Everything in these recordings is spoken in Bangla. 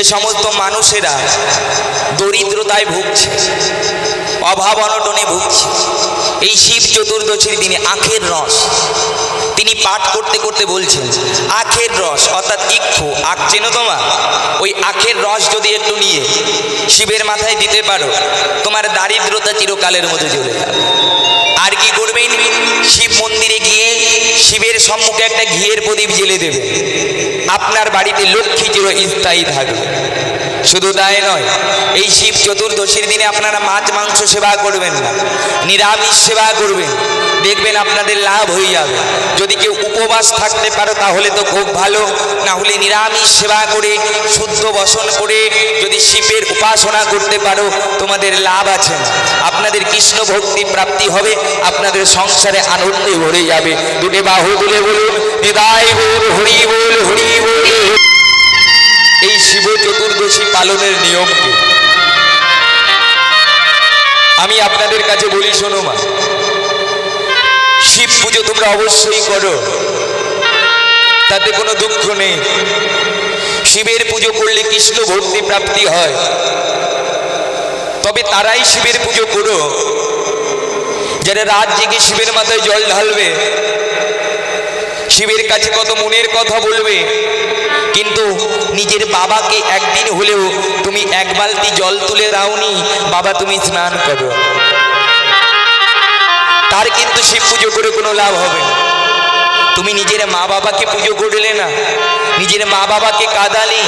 যে সমস্ত মানুষেরা দরিদ্রতায় ভুগছে, অভাব অনটনে ভুগছে, এই শিব চতুর্দশীর দিনে আখের রস। তিনি পাঠ করতে করতে বলছেন, আখের রস, অর্থাৎ ইক্ষু আখ চেনো তোমার ওই আখের রস যদি একটু নিয়ে শিবের মাথায় দিতে পারো, তোমার দারিদ্রতা চিরকালের মধ্যে চলে যাবে। আর কি করবেন শিব মন্দিরে গিয়ে শিবের সম্মুখে একটা ঘিয়ের প্রদীপ জেলে দেবে। আপনার বাড়িতে লক্ষ্মী চির স্থায়ী থাকবে। শুধু তাই নয়, এই শিব চতুর্দশীর দিনে আপনারা মাছ, মাংস সেবা করবেন না, নিরামিষ সেবা করবেন। দেখবেন আপনাদের লাভ হয়ে যাবে। যদি কেউ উপবাস থাকতে পারো তাহলে তো খুব ভালো, না হলে নিরামিষ সেবা করে, শুদ্ধ বসন করে যদি শিবের উপাসনা করতে পারো, তোমাদের লাভ আছে আপনাদের কৃষ্ণ ভক্তি প্রাপ্তি হবে, আপনাদের সংসারে আনন্দে ভরে যাবে। দুটে বাহু তুলে বলুন নিদায় বল হরি বল হরি বল। এই শিব চতুর্দশী পালনের নিয়ম আমি আপনাদের কাছে বলি, শোনো মা, শিব পুজো তোমরা অবশ্যই করো। তাতে কোনো দুঃখ নেই। শিবের পুজো করলে কৃষ্ণ ভক্তি প্রাপ্তি হয়। তবে তারাই শিবের পুজো করো। যারা রাত জেগে শিবের মাথায় জল ঢালবে শিবের কাছে কত মনের কথা বলবে? কিন্তু নিজের বাবাকে একদিন হলেও তুমি এক বালতি জল তুলে দাওনি, বাবা তুমি স্নান করো। তার কিন্তু শিব পুজো করে কোনো লাভ হবে না। তুমি নিজের মা বাবাকে পুজো করলে না, নিজের মা বাবাকে কাঁদালে,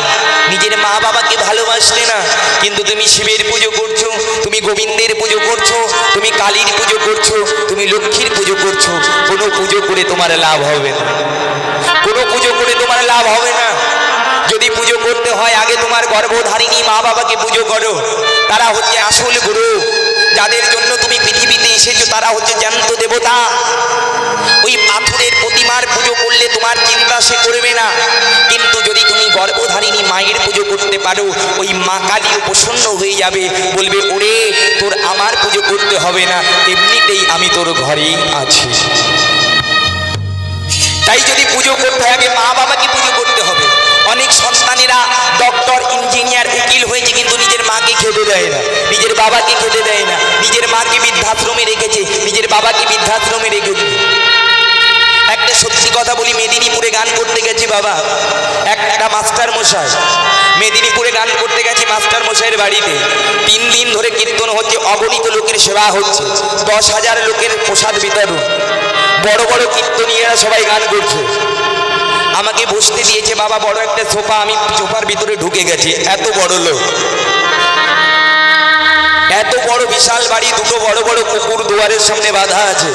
নিজের মা বাবাকে ভালোবাসলে না, কিন্তু তুমি শিবের পুজো করছ, তুমি গোবিন্দের পুজো করছ, তুমি কালীর পুজো করছ, তুমি লক্ষ্মীর পুজো করছ, কোনো পুজো করে তোমার লাভ হবে না। কোনো পুজো করে তোমার লাভ হবে না। যদি পুজো করতে হয়, আগে তোমার গর্ভধারিণী মা বাবাকে পুজো করো। তারা হচ্ছে আসল গুরু। যাদের জন্য তুমি পৃথিবীতে এসেছ, তারা হচ্ছে জ্যান্ত দেবতা। ওই প্রতিমার পুজো করলে তোমার চিন্তা সে করবে না। কিন্তু যদি তুমি গর্ভধারিণী মায়ের পুজো করতে পারো, ওই মা কালী প্রসন্ন হয়ে যাবে। বলবে, ওরে, তোর আমার পুজো করতে হবে না। এমনিতেই আমি তোর ঘরেই আছি। তাই যদি পুজো করতে হয় মা বাবাকে পুজো করতে হবে। অনেক সন্তানেরা ডক্টর, ইঞ্জিনিয়ার উকিল হয়েছে কিন্তু নিজের মাকে খেতে দেয় না। নিজের বাবাকে খেতে দেয় না। নিজের মাকে বৃদ্ধাশ্রমে রেখেছে। নিজের বাবাকে বৃদ্ধাশ্রমে রেখেছে। একটা সত্যি কথা বলি, মেদিনীপুরে গান করতে গেছি বাবা। একটা মাস্টার মশাই মেদিনীপুরে গান করতে গেছি মাস্টার মশাইয়ের বাড়িতে। তিন দিন ধরে কীর্তন হচ্ছে, অগণিত লোকের সেবা হচ্ছে। দশ হাজার লোকের প্রসাদ বিতরণ। বড় বড় কীর্তনীয়রা সবাই গান করছে। আমাকে বসতে দিয়েছে বাবা, বড় একটা সোফা, আমি সোফার ভিতরে ঢুকে গেছি। এত বড় লোক। এত বড় বিশাল বাড়ি, দুটো বড় বড় কুকুর দুয়ারের সামনে বাঁধা আছে।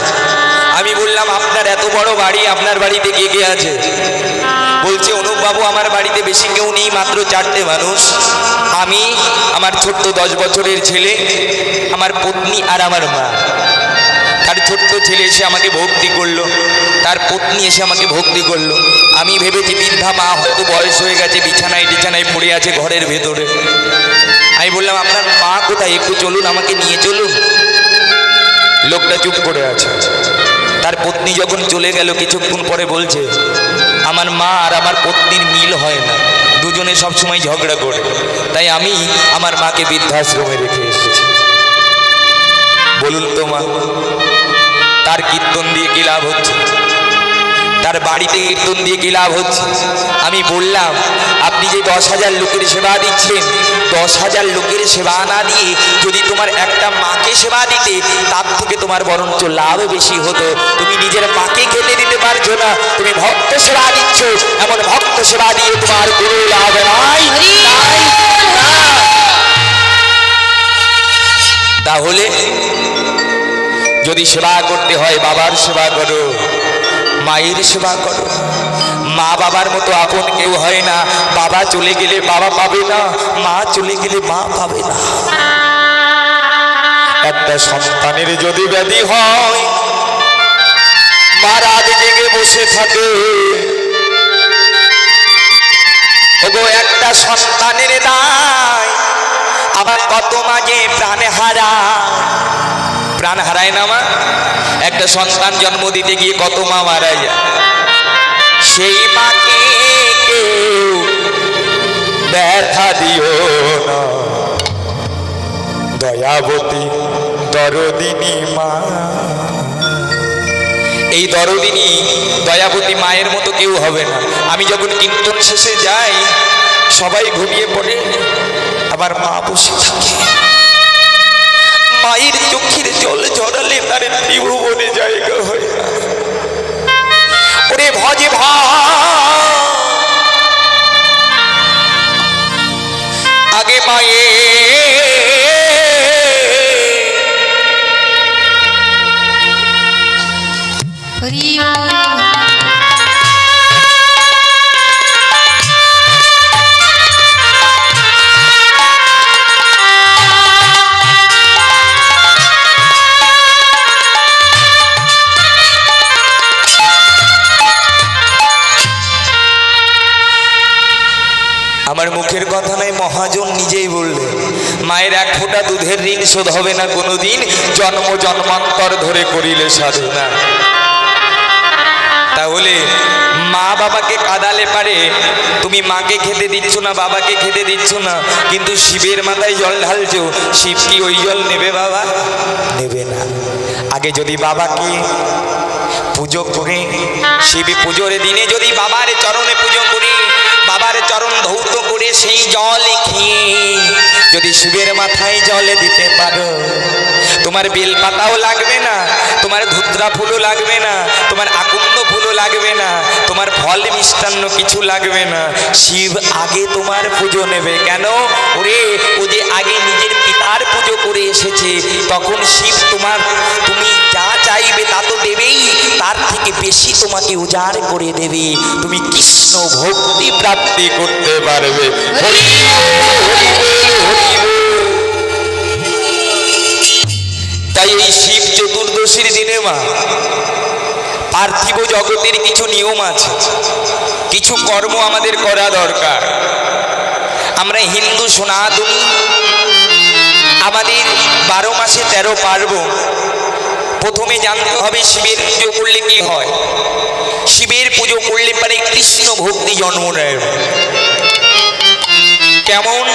আমি বললাম, আপনার এত বড় বাড়ি আপনার বাড়িতে কে কে আছে? বলছে অনুপ বাবু আমার বাড়িতে বেশি কেউ নেই, মাত্র চারটে মানুষ। আমি, আমার ছোট্ট দশ বছরের ছেলে, আমার পত্নী আর আমার মা। তার ছোট্ট ছেলে এসে আমাকে ভক্তি করল, তার পত্নী এসে আমাকে ভক্তি করল। আমি ভেবেছি বৃদ্ধা মা হয়তো বয়স হয়ে গেছে, বিছানায় টিছানায় পড়ে আছে ঘরের ভেতরে। আমি বললাম, আপনার মা কোথায়? একটু চলুন, আমাকে নিয়ে চলুন। লোকটা চুপ করে আছে। তার পত্নী যখন চলে গেল, কিছুক্ষণ পরে বলছে, আমার মা আর আমার পত্নীর মিল হয় না। দুজনে সবসময় ঝগড়া করে। তাই আমি আমার মাকে বৃদ্ধাশ্রমে রেখে এসেছি। বলুন তো মা, তার কীর্তন দিয়ে কি লাভ হচ্ছে? তার বাড়িতে কীর্তন দিয়ে কি লাভ হচ্ছে? আমি বললাম, আপনি যে দশ হাজার লোকের সেবা দিচ্ছেন, দশ হাজার লোকের সেবা না দিয়ে যদি তোমার একটা মাকে সেবা দিতে, তার থেকে তোমার বরঞ্চ লাভ বেশি হতো। তুমি নিজের মাকে খেতে দিতে পারছ না, তুমি ভক্ত সেবা দিচ্ছ, এমন ভক্ত সেবা দিয়ে তোমার কোনো লাভ নাই তাহলে যদি সেবা করতে হয়, বাবার সেবা করো। মায়ের সেবা করো। মা বাবার মতো আপন কেউ হয় না। বাবা চলে গেলে বাবা পাবে না। মা চলে গেলে মা পাবে না। একটা সন্তানের যদি ব্যাধি হয়, মা রাত জেগে বসে থাকে। একটা সন্তানের দায়। আবার কত মাঝে প্রাণ হারা প্রাণ হারায় না মা। একটা সন্তান জন্ম দিতে গিয়ে কত মা মারা যায়। সেই মাকে কেউ ব্যথা দিও না। দয়াবতী দরদিনী মা। এই দরদিনী, দয়াবতী মায়ের মতো কেউ হবে না। আমি যখন কীর্তন শেষে যাই, সবাই ঘুমিয়ে পড়ে। আবার মা বসে থাকে। মায়ের চোখের জল জড়ালে তার ত্রিভুবনে জায়গা হয় ওরে ভজে ভা। আগে মায়ে মায়ের এক ফোঁটা দুধের ঋণ শোধ হবে না কোনোদিন। জন্ম জন্মান্তর ধরে করিলে সাধনা তাহলে মা বাবাকে কাদালে পারে। তুমি মাকে খেতে দিচ্ছ না, বাবাকে খেতে দিচ্ছ না, কিন্তু শিবের মাথায় জল ঢালছো, শিব কি ওই জল নেবে বাবা? নেবে না। আগে যদি বাবাকে পুজো করে, শিব পুজোর দিনে যদি বাবার চরণে পুজো করি বাবার চরণ ধৌত করে সেই জল খেয়ে যদি শিবের মাথায় জলে দিতে পারো, তোমার বেলপাতাও লাগবে না, তোমার ধুদ্রা ফুলও লাগবে না, তোমার আকুন্দ ফুলও লাগবে না। তোমার ফল মিষ্টান্ন কিছু লাগবে না। শিব আগে তোমার পুজো নেবে। কেন? ওরে, ও যে আগে নিজের পিতার পুজো করে এসেছে, তখন শিব তোমার, তুমি যা চাইবে তা তো দেবেই, তার থেকে বেশি তোমাকে উজাড় করে দেবে। তুমি কৃষ্ণ ভক্তি প্রাপ্তি করতে পারবে। তাই এই শিব চতুর্দশীর দিনে মা পার্থিব জগতের কিছু নিয়ম আছে। কিছু কর্ম আমাদের করা দরকার। আমরা হিন্দু সনাতনী। আমাদের বারো মাসে তেরো পার্বণ। প্রথমে জানতে হবে শিবের পুজো করলে কি হয়? শিবের পুজো করলে পারে কৃষ্ণ ভক্তি জন্ম নেয়। কেমন?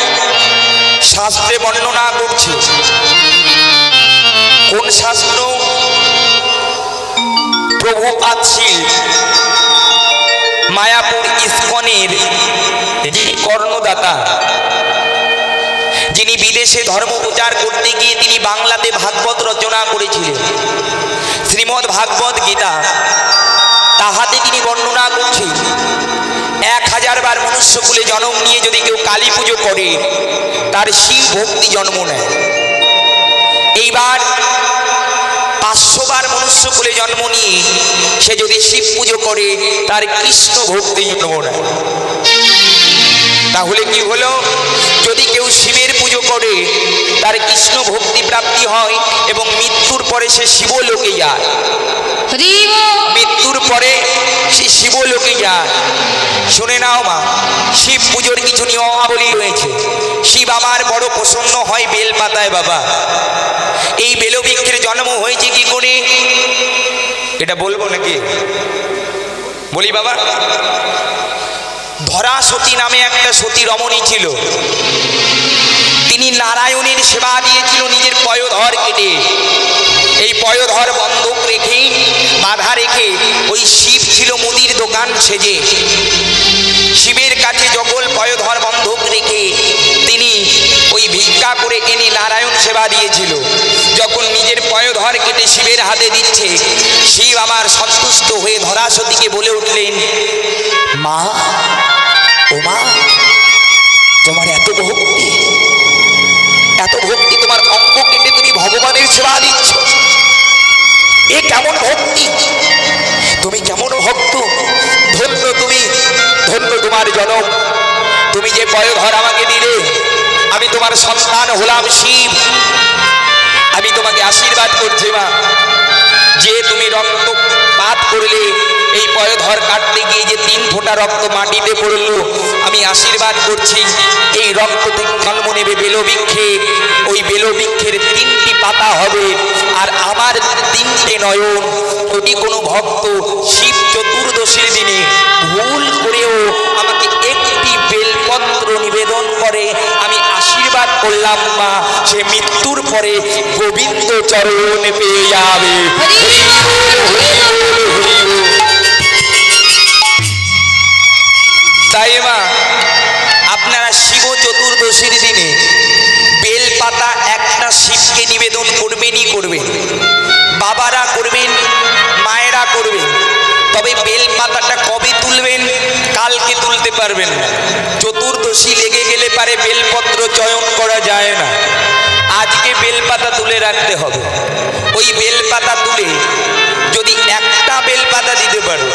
শাস্ত্রে বর্ণনা করছে। কোন শাস্ত্র? প্রভু পাচ্ছিল মায়াপুর ইস্কনের যিনি কর্ণদাতা যিনি বিদেশে ধর্ম প্রচার করতে গিয়ে তিনি বাংলাতে ভাগবত রচনা করেছিলেন। শ্রীমদ্ ভাগবত গীতা, তাহাতে তিনি বর্ণনা করছেন, এক হাজার বার মনুষ্যকুলে জন্ম নিয়ে যদি কেউ কালী পুজো করে, তার শিব ভক্তি জন্ম নেয়। এইবার পাঁচশো বার মনুষ্যকুলে জন্ম নিয়ে সে যদি শিব পুজো করে তার কৃষ্ণ ভক্তি জন্ম নেয় তাহলে কি হলো? যদি কেউ শিবের পুজো করে তার কৃষ্ণ ভক্তি প্রাপ্তি হয় এবং মৃত্যুর পরে সে শিবলোকে যায়। মৃত্যুর পরে সে শিবলোকে যায়। শুনে নাও মা শিব পুজোর কিছু নিয়মাবলী রয়েছে। শিব আমার বড় প্রসন্ন হয় বেল পাতায় বাবা। এই বেলবৃক্ষের জন্ম হয়েছে কি করে? এটা বলব নাকি? বলি বাবা, ধরা সতী নামে একটা সতী রমণী ছিল। তিনি নারায়ণের সেবা দিয়েছিল নিজের পয়োধর কেটে। এই পয়োধর বন্ধক রেখে, বাধা রেখে ওই শিব ছিল মুদির দোকান সেজে। শিবের কাছে যখন পয়োধর তিনি ভিক্ষা করে এনে নারায়ণ সেবা দিয়েছিল। যখন নিজের পয়োধর কেটে শিবের হাতে দিচ্ছে, শিব আমার সন্তুষ্ট হয়ে ধরাসতীকে বলে উঠলেন, মা, ও মা, তোমার এত ভক্তি এত ভক্তি তোমার অঙ্গ কেটে তুমি ভগবানের সেবা দিচ্ছ। এ কেমন ভক্তি? তুমি কেমন ভক্ত? ধন্য তুমি, ধন্য তোমার জনম। তুমি যে পয়ঘর আমাকে দিলে, আমি তোমার সন্তান হলাম শিব। আমি তোমাকে আশীর্বাদ করছি, মা। যে তুমি রক্ত পাত করলে, এই পয়ধর কাটতে গিয়ে যে তিন ফোঁটা রক্ত মাটিতে পড়ল, আমি আশীর্বাদ করছি, এই রক্ত থেকে জন্ম নেবে বেলবৃক্ষে ওই বেলবৃক্ষের তিনটি পাতা হবে, আর আমার তিনটে নয়ন। যদি কোনো ভক্ত শিব চতুর্দশীর দিনে ভুল করেও আমাকে একটি বেলপত্র নিবেদন করলাম মা, সে মৃত্যুর পরে গোবিন্দ চরণ পেয়ে যাবে। তাই মা, আপনারা শিব চতুর্দশীর দিনে বেলপাতা একটা শিবকে নিবেদন করবেনই করবেন। বাবারা করবেন, মায়েরা করবেন। তবে বেলপাতাটা কবে তুলবেন, কালকে তুলতে পারবেন চতুর্দশী লেগে পারে বেলপত্র চয়ন করা যায় না। আজকে বেলপাতা তুলে রাখতে হবে। ওই বেলপাতা তুলে যদি একটা বেলপাতা দিতে পারো,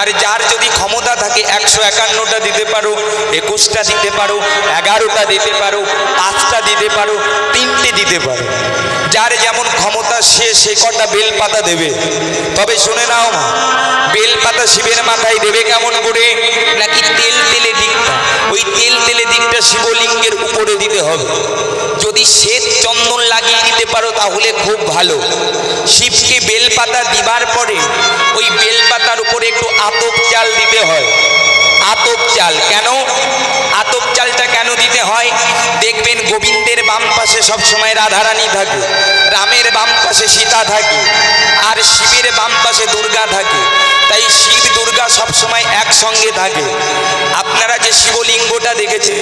আর যার যদি ক্ষমতা থাকে একশো একান্নটা দিতে পারো, একুশটা দিতে পারো, এগারোটা দিতে পারো, পাঁচটা দিতে পারো, তিনটে দিতে পারো। যার যেমন ক্ষমতা সে সে কটা বেলপাতা দেবে। তবে শুনে নাও মা, বেলপাতা শিবের মাথায় দেবে কেমন করে? নাকি তেল তেলে শিবলিঙ্গের উপরে দিতে হবে। যদি শ্বেত চন্দন লাগিয়ে দিতে পারো তাহলে খুব ভালো। শিবকে বেলপাতা দিবার পরে ওই বেলপাতার উপরে একটু আতপ চাল দিতে হয়। আতপ চাল, কেন? আতপ কেন দিতে হয়। দেখবেন গোবিন্দের বাম পাশে সবসময় রাধারানী থাকে, রামের বাম পাশে সীতা থাকে, আর শিবের বাম পাশে দুর্গা থাকে। তাই শিব, দুর্গা সবসময় একসঙ্গে থাকে। আপনারা যে শিবলিঙ্গটা দেখেছেন,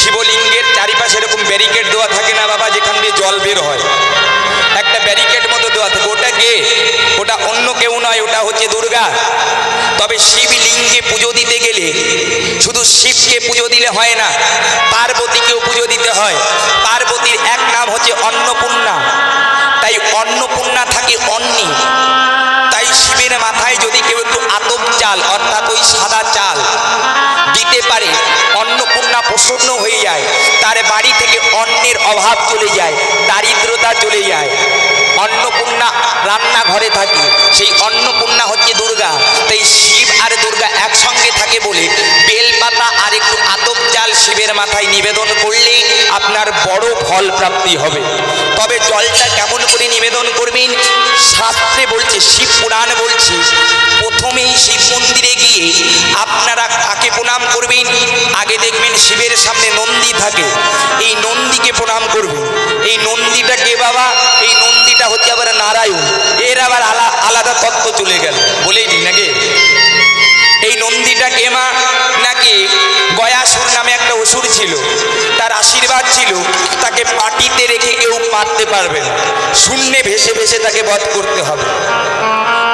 শিবলিঙ্গের চারিপাশে এরকম ব্যারিকেড দেওয়া থাকে না বাবা, যেখান দিয়ে জল বের হয়। একটা ব্যারিকেড মতো দেওয়া থাকে, ওটা কে? ওটা অন্য কেউ নয়, ওটা হচ্ছে দুর্গা। তবে শিবলিঙ্গে পুজো দিতে গেলে শুধু শিবকে পুজো দিলে হয় না, পার্বতীকেও পুজো দিতে হয়। পার্বতীর এক নাম হচ্ছে অন্নপূর্ণা। তাই অন্নপূর্ণা থাকে অন্নি। তাই শিবের মাথায় যদি কেউ একটু আতপ চাল, অর্থাৎ ওই সাদা চাল দিতে পারে, অন্নপূর্ণা প্রসন্ন হয়ে যায়। তার বাড়ি থেকে অন্নের অভাব চলে যায়, দারিদ্রতা চলে যায়। রান্নাঘরে থাকি, সেই অন্নপূর্ণা হচ্ছে দুর্গা। তাই শিব আর দুর্গা একসঙ্গে থাকে বলে বেলপাতা আর একটু আতপ চাল শিবের মাথায় নিবেদন করলেই আপনার বড় ফল প্রাপ্তি হবে। তবে জলটা কেমন করে নিবেদন করবেন? শাস্ত্রে বলছে, শিব পুরাণ বলছে, প্রথমেই শিব মন্দিরে গিয়ে আপনারা কাকে প্রণাম করবেন? আগে দেখবেন শিবের সামনে নন্দী থাকে। এই নন্দীকে প্রণাম করবেন। এই নন্দীটা কে বাবা? এই নন্দীটা হচ্ছে আবার নারায়ণ। এর আবার আলা, আলাদা তত্ত্ব চলে গেল। বলেই দিন নাকি? এই নন্দীটা কে মা? নাকি ছিল, তার আশীর্বাদ ছিল, তাকে পাটিতে রেখে কেউ মারতে পারবে না। শূন্যে ভেসে ভেসে তাকে বধ করতে হবে।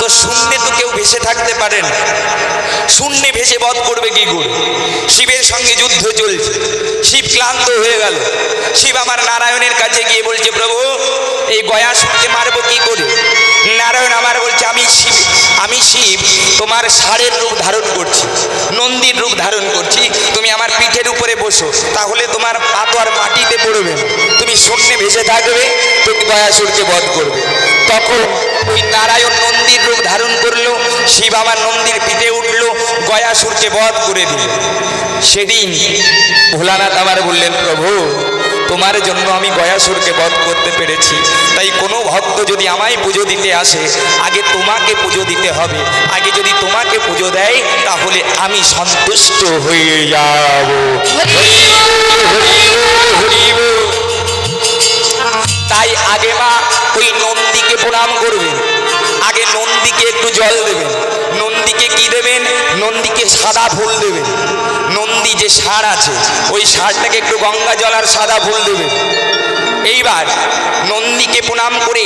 তো শূন্যে তো কেউ ভেসে থাকতে পারে না। শূন্যে ভেসে বধ করবে কি করে? শিবের সঙ্গে যুদ্ধ চলছে। শিব ক্লান্ত হয়ে গেল। শিব আমার নারায়ণের কাছে গিয়ে বলছে, প্রভু, এই গয়া গয়াসুরকে মারবো কি করে? নারায়ণ আমার বলছে, আমি আমি শিব, তোমার ষাঁড়ের রূপ ধারণ করছি, নন্দীর রূপ ধারণ করছি, তুমি আমার পিঠের উপরে বসো, তাহলে তোমার পা আর মাটিতে পড়বে। তুমি শূন্যে ভেসে থাকবে, তুমি গয়াসুরকে বধ করবে। তখন ওই নারায়ণ নন্দীর রূপ ধারণ করল, শিব আমার নন্দীর পিঠে উঠল গয়াসুরকে বধ করে দিল। সেদিন ভোলানাথ আমার বললেন, প্রভু তোমার জন্য আমি গয়াসুরকে বধ করতে পেরেছি। তাই কোনো ভক্ত যদি আমায় পুজো দিতে আসে, আগে তোমাকে পুজো দিতে হবে। আগে যদি তোমাকে পুজো দেয়, তাহলে আমি সন্তুষ্ট হয়ে যাব। তাই আগে মা ওই নন্দীকে প্রণাম করবেন আগে নন্দীকে একটু জল দেবেন নন্দীকে কি দেবেন, নন্দীকে সাদা ফুল দেবেন। নন্দী যে সার আছে, ওই সারটাকে একটু গঙ্গা জল আর সাদা ফুল দেবেন। এইবার নন্দীকে প্রণাম করে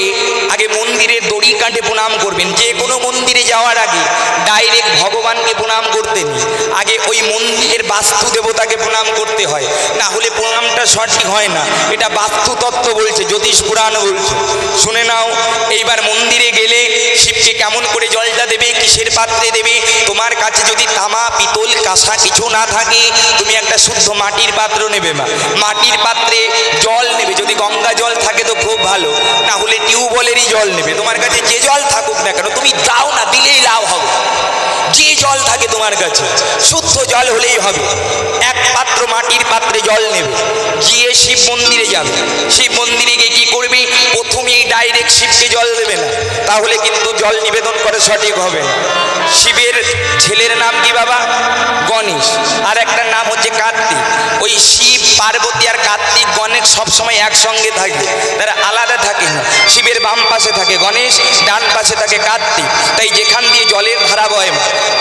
আগে মন্দিরের দড়ি কাঠে প্রণাম করবেন। যে কোনো মন্দিরে যাওয়ার আগে ডাইরেক্ট ভগবানকে প্রণাম করতেন। আগে ওই মন্দিরের বাস্তু দেবতাকে প্রণাম করতে হয়। না হলে প্রণামটা সঠিক হয় না। এটা বাস্তু তত্ত্ব বলছে, জ্যোতিষ পুরাণ বলছে। শুনে নাও, এইবার মন্দিরে গেলে শিবকে কেমন করে জলটা দেবে, কিসের পাত্রে দেবে? তোমার কাছে যদি তামা, পিতল, কাঁসা কিছু না থাকে, তুমি একটা শুদ্ধ মাটির পাত্র নেবে মা। মাটির পাত্রে জল নেবে। যদি গঙ্গা জল থাকে তো খুব ভালো। না হলে টিউবওয়েলেরই জল নেবে। তোমার কাছে যে জল থাকুক না কেন, তুমি দাও না, দিলেই লাভ হবে। যে জল থাকে তোমার কাছে? শুদ্ধ জল হলেই হবে। এক পাত্র মাটির পাত্রে জল নেবে। গিয়ে শিব মন্দিরে যাবে। শিব মন্দিরে গিয়ে কী করবে? প্রথমেই ডাইরেক্ট শিবকে জল দেবে না। তাহলে কিন্তু জল নিবেদন করে সঠিক হবে। শিবের ছেলের নাম কি বাবা? গণেশ। আর একটা নাম হচ্ছে কার্তিক। ওই শিব, পার্বতী আর কার্তিক গণেশ সবসময় একসঙ্গে থাকে। তারা আলাদা থাকে না। শিবের বাম পাশে থাকে গণেশ, ডান পাশে থাকে কার্তিক। তাই যেখান দিয়ে জলের ধারা বয়,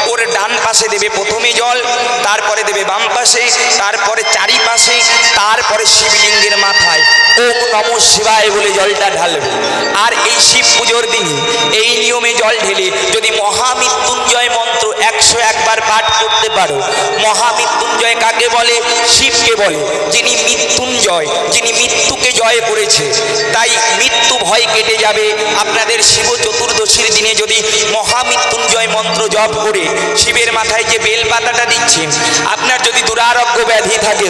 ওর ডান পাশে দেবে প্রথমে জল, তারপরে দেবে বাম পাশে, তারপরে চারিপাশে, তারপরে শিবলিঙ্গের মাথায়। ওম নম শিবায় বলে জলটা ঢালবে। আর এই শিব পুজোর দিনে জল ঢেলে যদি মহামৃত্যুঞ্জয় পারো। মহামৃত্যুঞ্জয় কাকে বলে? শিবকে বলে। যিনি মৃত্যুঞ্জয়, যিনি মৃত্যুকে জয় করেছে, তাই মৃত্যু ভয় কেটে যাবে। আপনাদের শিব চতুর্দশীর দিনে যদি মহামৃত্যুঞ্জয় মন্ত্র জপ করে শিবের মাথায় যে বেলপাতাটা দিচ্ছেন, আপনার যদি দুরারোগ্য ব্যাধি থাকে,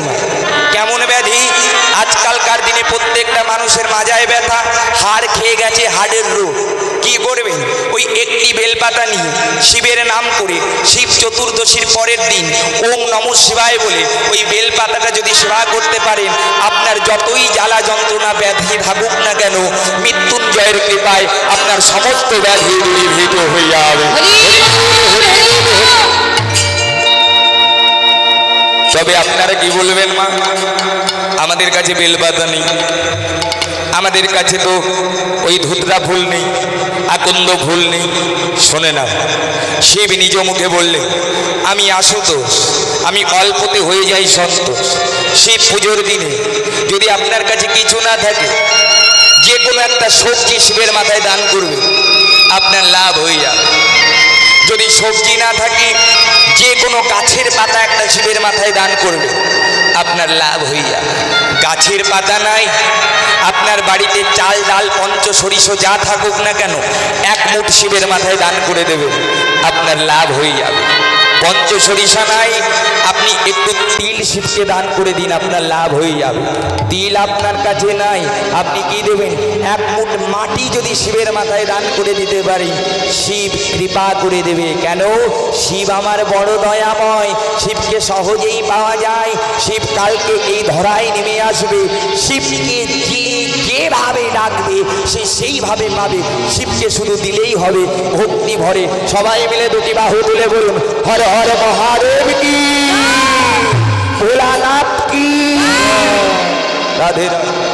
কেমন ব্যাধি? আজকালকার দিনে প্রত্যেকটা মানুষের মাজায় ব্যথা, হাড় খেয়ে গেছে হাড়ের রোগ। কি করবেন? ওই একটি বেলপাতা নিয়ে শিবের নাম করে শিব চতুর্দশীর পরের দিন ওম নম শিবায় বলে ওই বেলপাতাটা যদি সেবা করতে পারেন, আপনার যতই জ্বালা যন্ত্রণা, ব্যাধি থাকুক না কেন মৃত্যুঞ্জয়ের কৃপায় আপনার সমস্ত ব্যাধি দূরীভূত হইয়া তবে আপনারা কি বলবেন মা? আমাদের কাছে বেলপাতা নেই। আমাদের কাছে তো ওই ধুতরা ফুল নেই, আকন্দ ফুল নেই। শোনে না শিব নিজ মুখে বললে, আমি আশুতোষ, আমি অল্পতে হয়ে যাই সন্তোষ। শিব পুজোর দিনে যদি আপনার কাছে কিছু না থাকে, যে কোনো একটা সবজি শিবের মাথায় দান করবে, আপনার লাভ হয়ে যাবে। যদি সবজি না থাকে, যে কোনো গাছের পাতা একটা শিবের মাথায় দান করবে। আপনার লাভ হয়ে যাবে। গাছের পাতা নাই, আপনার বাড়িতে চাল, ডাল, পঞ্চ, সরিষ যা থাকুক না কেন, এক মুঠ শিবের মাথায় দান করে দেবে। আপনার লাভ হয়ে যাবে। পঞ্চ সরিষা নাই, আপনি একটু তিল শিবকে দান করে দিন, আপনার লাভ হয়ে যাবে। তিল আপনার কাছে নাই, আপনি কি দেবেন? এক মুঠ মাটি যদি শিবের মাথায় দান করে দিতে পারি, শিব কৃপা করে দেবে। কেন? শিব আমার বড় দয়াময়, শিবকে সহজেই পাওয়া যায়, শিব কালকে এই ধরায় নেমে আসবে। শিবকে যেভাবে ডাকবে সে সেইভাবে পাবে। শিবকে শুধু দিলেই হবে ভক্তি ভরে। সবাই মিলে দুটি বাহু তুলে বলুন হরে হরে মহাদেব কি? ভোলানাথ কি? রাধে রাধে।